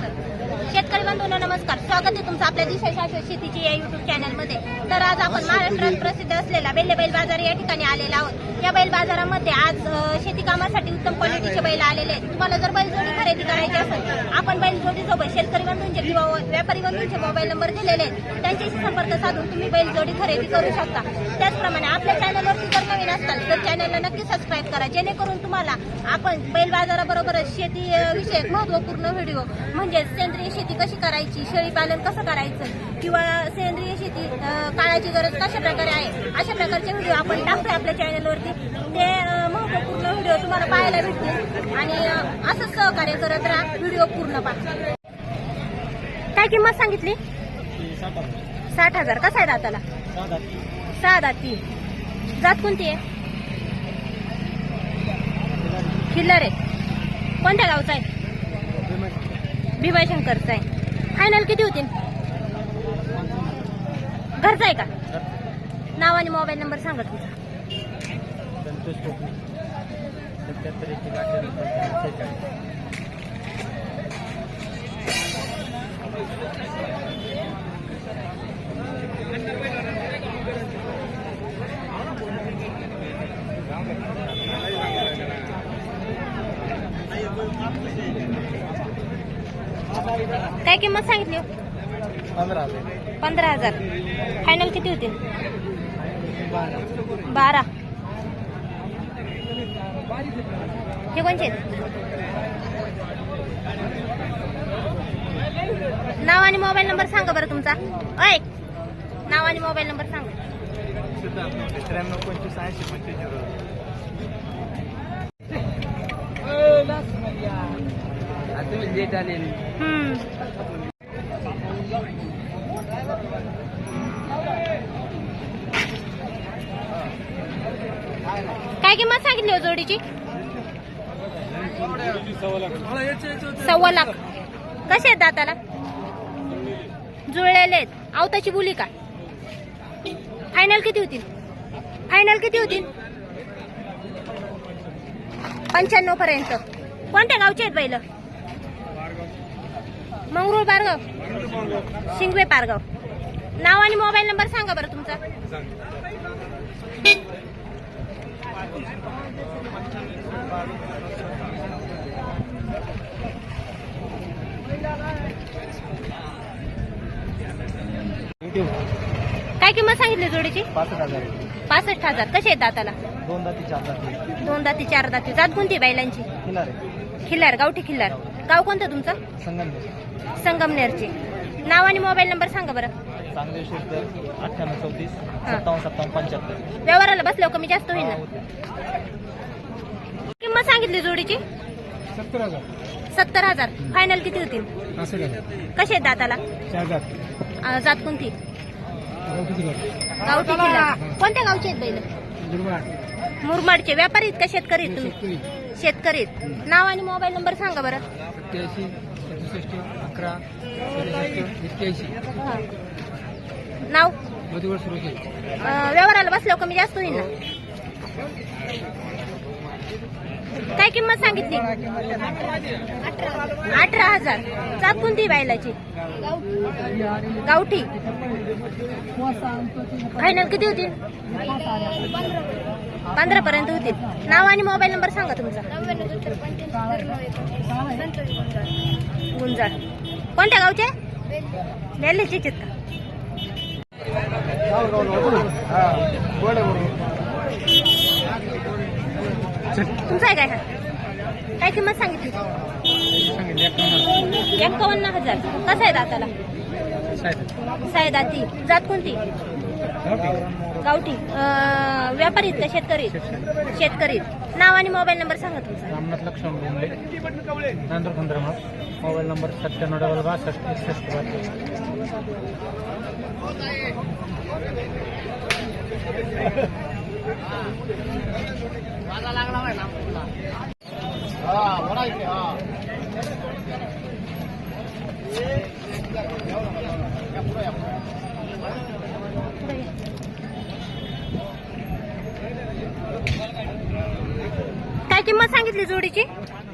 शेतकरी बंधूंनो नमस्कार. स्वागत आहे तुमचं आपल्या दिशा शाश्वत शेतीची या युट्यूब चॅनलमध्ये तर आज आपण महाराष्ट्रात प्रसिद्ध असलेला बेल्ले बैल बाजार या ठिकाणी आलेला आहोत. या बैल बाजारामध्ये आज शेती कामासाठी उत्तम क्वालिटीचे बैल आलेले आहेत. तुम्हाला जर बैलजोडी खरेदी करायची असेल आपण बैलजोडीसोबत शेतकरी बंधूंचे किंवा व्यापारी बंधूंचे मोबाईल नंबर दिलेले आहेत. त्यांच्याशी संपर्क साधून तुम्ही बैलजोडी खरेदी करू शकता. त्याचप्रमाणे आपल्या चॅनलवरती जर नवीन असाल तर चॅनलला नक्की सबस्क्राईब करा. जेणेकरून तुम्हाला आपण बैल बाजाराबरोबरच शेती महत्त्वपूर्ण विषयक महत्त्वपूर्ण व्हिडिओ म्हणजे म्हणजे सेंद्रिय शेती कशी करायची? शेळी पालन कसं करायचं? किंवा सेंद्रिय शेती काळाची गरज कशा प्रकारे आहे? अशा प्रकारचे व्हिडिओ आपण टाकतोय आपल्या चॅनलवरती. ते महत्त्वपूर्ण व्हिडिओ तुम्हाला पाहायला भेटतील. आणि असंच सहकार्य करत राहा. व्हिडिओ पूर्ण पाहा. काय किंमत सांगितली? साठ हजार. कसा आहे दाताला? सहा दाती जात कोणती आहे? किल्लर आहे. कोणत्या गावचा आहे? भीमाशंकरचा आहे. फायनल किती होतील? घरचा आहे का? नाव आणि मोबाईल नंबर सांगा तुमचा. संतोष काय किंमत सांगितली? हो? पंधरा हजार. पंधरा हजार. फायनल किती होतील बारा. हे कोणचे आहेत? नाव आणि मोबाईल नंबर सांगा बरं तुमचा. अय नाव आणि मोबाईल नंबर सांगा. त्र्याण्णव पंचवीस ऐंशी पंचवीस काय किंमत सांगितली हो जोडीची? सव्वा लाख. कसे आहेत दाताला? जुळलेले आहेत. आवताची बोली का फायनल किती होतील? फायनल किती होतील? पंच्याण्णव पर्यंत. कोणत्या गावचे आहेत बैल? मंगरूळ पारगाव. शिंगवे पारगाव. नाव आणि मोबाईल नंबर सांगा बरं तुमचा. काय किंमत सांगितली जोडीची? पासष्ट हजार पासष्ट हजार. कसे आहेत दाताला? दोन दाती चार दाती. दोन दाती चार दाती. जात कोणती बैलांची? किल्ला रे खिल्लार गावठी खिल्लार गाव कोणतं तुमचं? संगम संगमनेरचे. नाव आणि मोबाईल नंबर सांगा बरं. चांगले शुद्ध अठ्ठ्याण्णव चौतीस सत्तावन्न सत्तावन्न पंच्याहत्तर. व्यवहाराला बसल्यावर कमी जास्त होईल ना. किंमत सांगितली जोडीची? सत्तर हजार. सत्तर हजार. फायनल किती होतील? हजार. कसे आहेत दाताला? चार दात अं, जात कोणती? किती गावठी कोणत्या गावचे आहेत बैल? मुरमाडचे. व्यापारी आहेत का? शेतकरी आहेत तुम्ही? शेतकरी. आहेत नाव आणि मोबाईल नंबर सांगा बरं. सत्याऐंशी सदुसष्ट अकरा सदुसष्ट एक्क्याऐंशी. हा. नाव? मधुवर सुरू केली. अं, व्यवहाराला बसल्यावर कमी जास्त होईल ना? काय किंमत सांगितली? अठरा हजार. जात कोणती बायलाची गावठी. फायनल किती होतील पंधरा पर्यंत होतील नाव आणि मोबाईल नंबर सांगा तुमचा. गुंजाळ कोणत्या गावचे? आहेत का? तुमचा आहे काय हा? काय किंमत सांगितली? एकावन्न हजार. कसा आहे दाताला? सायदाती जात कोणती? गावठी. व्यापारी का शेतकरी? शेतकरी. नाव आणि मोबाईल नंबर सांगा तुमचा. रामनाथ लक्ष्मण बोंबे नांदूर पंधरा मोबाईल नंबर सत्त्याण्णव डबल बासष्ट एकसष्ट काय किंमत सांगितली जोडीची?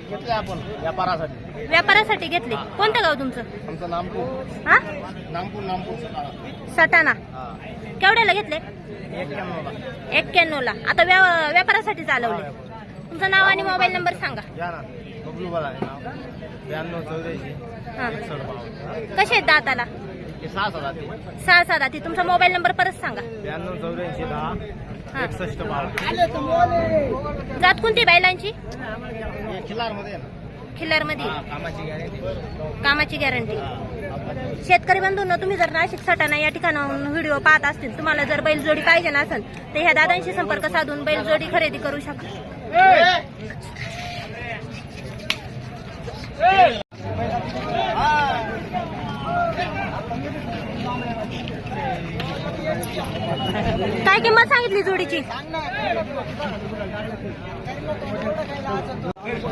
घेतले आपण व्यापारासाठी. व्यापारासाठी घेतले. कोणतं गाव तुमचं? आमचं नामपूर. हा? नामपूर नामपूर सटाणा. हा. केवढ्याला घेतले? एक्क्याण्णव ला आता व्या- व्यापारासाठी चालवले. तुमचं नाव आणि मोबाईल नंबर सांगा. ब्याण्णव चौऱ्याऐंशी हा. एकसष्ट बावन्न. कसे आहेत दाताला? हे सहा सहा सहा दाती. तुमचा मोबाईल नंबर परत सांगा. ब्याण्णव चौऱ्याऐंशी दहा हा. एकसष्ट बावन्न. जात कोणती बैलांची? खिल्लारमध्ये आहे ना. खिल्लारमध्ये कामाची गॅरेंटी कामाची गॅरंटी शेतकरी बंधूंनो तुम्ही जर नाशिक सटाणा या ठिकाणाहून व्हिडिओ पाहत असतील तुम्हाला जर बैलजोडी पाहिजे नसेल तर ह्या दादांशी संपर्क साधून बैलजोडी खरेदी करू शकता काय किंमत सांगितली जोडीची?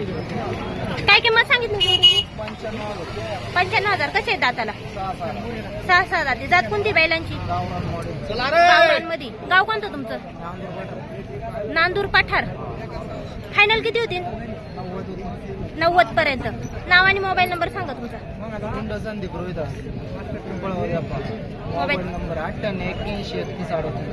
काय किंमत सांगितली? पंच्याण्णव हजार. कसे आहेत दाताला? सहा सहा जाती जात कोणती बैलांची? गावरांमध्ये गाव कोणतं तुमचं? नांदूर पठार. फायनल किती होतील? नव्वद पर्यंत. नाव आणि मोबाईल नंबर सांगा तुमचा. संदीप रोहिता मोबाईल नंबर अठ्ठ्याण्णव एक्क्याऐंशी एकतीस अडतीस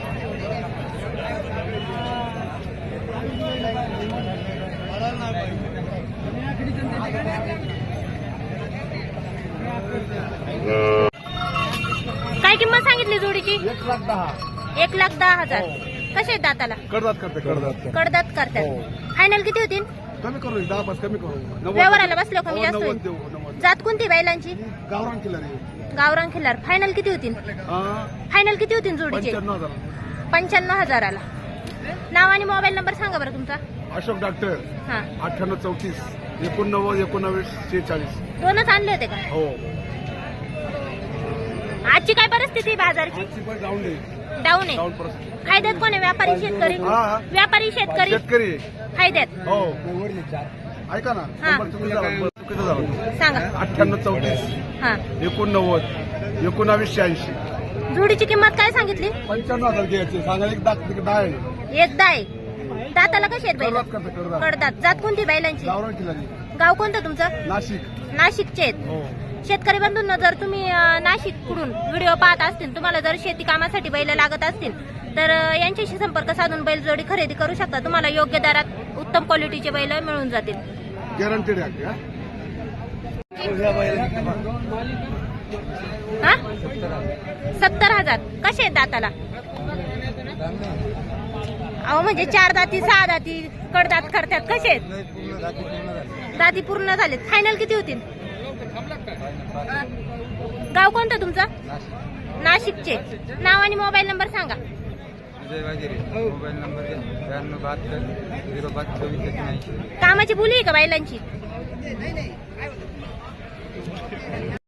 काय किंमत सांगितली जोडीची एक लाख दहा एक लाख दहा हजार. कसे आहेत दाताला? करतात करते करतात कडदात हो. करतात. फायनल किती होतील? कमी करू दहा पाच कमी करू. नव्वद व्यवहाराला बसलो कमी हो, जास्त नव्वद होईल देऊ नव्वद. जात कोणती बैलांची? गावरान किल्ला गावरान खिल्लार फायनल किती होतील? हा फायनल किती होतील जोडीचे? पंच्याण्णव हजार. पंच्याण्णव हजाराला. नाव आणि मोबाईल नंबर सांगा बरं तुमचा. अशोक डॉक्टर हा. अठ्ठ्याण्णव चौतीस. एकोणनव्वद एकोणावीस शेहेचाळीस. दोनच आणले होते का? हो. आजची काय परिस्थिती आहे बाजारची? डाऊन आहे. फायद्यात कोण आहे? व्यापारी शेतकरी? हा. व्यापारी शेतकरी? शेतकरी फायद्यात हो. ऐका ना. हा. नंबर चुकीचा झाला चुकीचा झाला सांगा. अठ्ठ्याण्णव चौतीस. हा. एकोणनव्वद. एकोणावीस शहाऐंशी जोडीची किंमत काय सांगितली? पंच्याण्णव हजार घ्यायचे. सांगा एक दाख दहा आहे एकदा आहे दाताला कशी आहेत बैल? करतात करतात करतात कडदात. जात कोणती बैलांची? गावरान किल्ला रे गाव कोणतं तुमचं? नाशिक. नाशिकचे आहेत. हो. शेतकरी बंधूंना जर तुम्ही नाशिककडून व्हिडिओ पाहत असतील तुम्हाला जर शेती कामासाठी बैल लागत असतील तर यांच्याशी संपर्क साधून बैलजोडी खरेदी करू शकता. तुम्हाला योग्य दरात उत्तम क्वालिटीचे बैल मिळून जातील. गॅरंटेड आहे हा? हा? सत्तर हजार. कसे आहेत दाताला? अहो म्हणजे चार दाती सहा दाती कडदात करतात. कसे आहेत? दाती पूर्ण झालेत. फायनल किती होतील? गाव कोणतं तुमचं? नाशिकचे. नाव आणि मोबाईल नंबर सांगा. विजय वाजेरे मोबाईल नंबर आहे. ब्याण्णव बहात्तर झिरो पाच चोवीस एकोणऐंशी कामाची बोली आहे का बैलांची